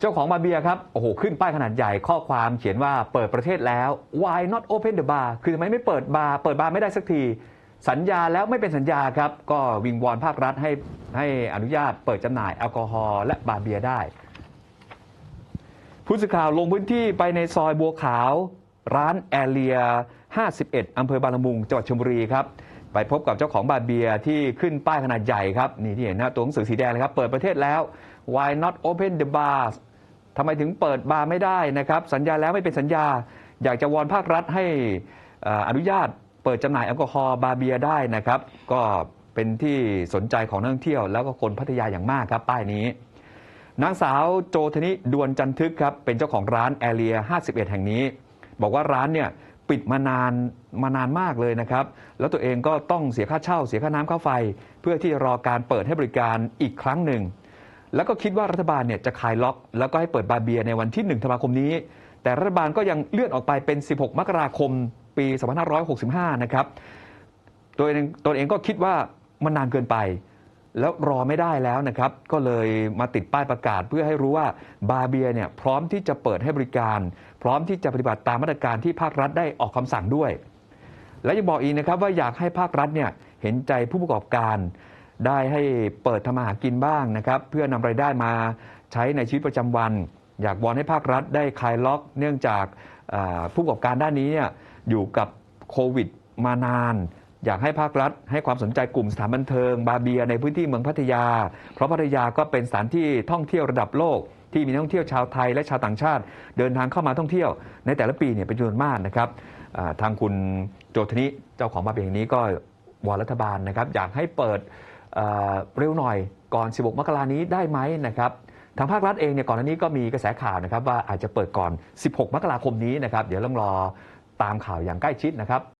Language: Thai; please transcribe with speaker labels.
Speaker 1: เจ้าของบาร์เบียครับโอ้โหขึ้นป้ายขนาดใหญ่ข้อความเขียนว่าเปิดประเทศแล้ว why not open the bar คือทำไมไม่เปิดบาร์เปิดบาร์ไม่ได้สักที สัญญาแล้วไม่เป็นสัญญาครับ ก็วิงวอนภาครัฐให้ให้อนุญาตเปิดจำหน่ายแอลกอฮอล์และบาร์เบียได้ ผู้สื่อข่าวลงพื้นที่ไปในซอยบัวขาว ร้านแอเรีย 51 อำเภอบางละมุงจังหวัดชลบุรีครับ ไปพบกับเจ้าของบาร์เบียที่ขึ้นป้ายขนาดใหญ่ครับ นี่ที่เห็นน้าตัวหนังสือสีแดงเลยครับ เปิดประเทศแล้ว why not open the bars ทำไมถึงเปิดบาร์ไม่ได้นะครับ สัญญาแล้วไม่เป็นสัญญา อยากจะวอนภาครัฐให้อนุญาตเปิดจำหน่ายแอลกอฮอล์บาร์เบียได้นะครับ ก็เป็นที่สนใจของนักท่องเที่ยว แล้วก็คนพัทยาอย่างมากครับ ป้ายนี้นางสาวโจธนิดวนจันทึกครับเป็นเจ้าของร้านแอเรีย 51 แห่งนี้ บอกว่าร้านเนี่ย ปิดมานานมานานมากเลยนะครับ แล้วตัวเองก็ต้องเสียค่าเช่า เสียค่าน้ำค่าไฟ เพื่อที่จะรอการเปิดให้บริการอีกครั้งหนึ่ง แล้วก็คิดว่ารัฐบาลเนี่ยจะคลายล็อก แล้วก็ให้เปิดบาร์เบียในวันที่1ธันวาคมนี้ แต่รัฐบาลก็ยังเลื่อนออกไปเป็น 16 มกราคมปี2565 นะครับตัวเองตัวเองก็คิดว่ามันนานเกินไป แล้วรอไม่ได้แล้วนะครับ ก็เลยมาติดป้ายประกาศเพื่อให้รู้ว่าบาร์เบียเนี่ยพร้อมที่จะเปิดให้บริการ พร้อมที่จะปฏิบัติตามมาตรการที่ภาครัฐได้ออกคำสั่งด้วย และยังบอกอีกนะครับว่าอยากให้ภาครัฐเนี่ยเห็นใจผู้ประกอบการ ได้ให้เปิดทำมาหากินบ้างนะครับ เพื่อนำรายได้มาใช้ในชีวิตประจำวัน อยากวอนให้ภาครัฐได้คลายล็อก เนื่องจากผู้ประกอบการด้านนี้เนี่ยอยู่กับโควิดมานาน อยากให้ภาครัฐ ให้ความสนใจกลุ่มสถานบันเทิง บาเบียในพื้นที่เมืองพัทยา เพราะพัทยาก็เป็นสถานที่ท่องเที่ยวระดับโลก ที่มีนักท่องเที่ยวชาวไทยและชาวต่างชาติ เดินทางเข้ามาท่องเที่ยว ในแต่ละปีเนี่ยเป็นจำนวนมากนะครับทางคุณโจทนิเจ้าของบาเบียแห่งนี้ก็วอนรัฐบาลนะครับ อยากให้เปิดเอ่อเร็วหน่อยก่อน 16 มกรานี้ได้ไหมนะครับทางภาครัฐเองเนี่ยก่อนหน้านี้ก็มีกระแสข่าวนะครับว่าอาจจะเปิดก่อน 16 มกราคมนี้นะครับ เดี๋ยวต้องรอตามข่าวอย่างใกล้ชิดนะครับ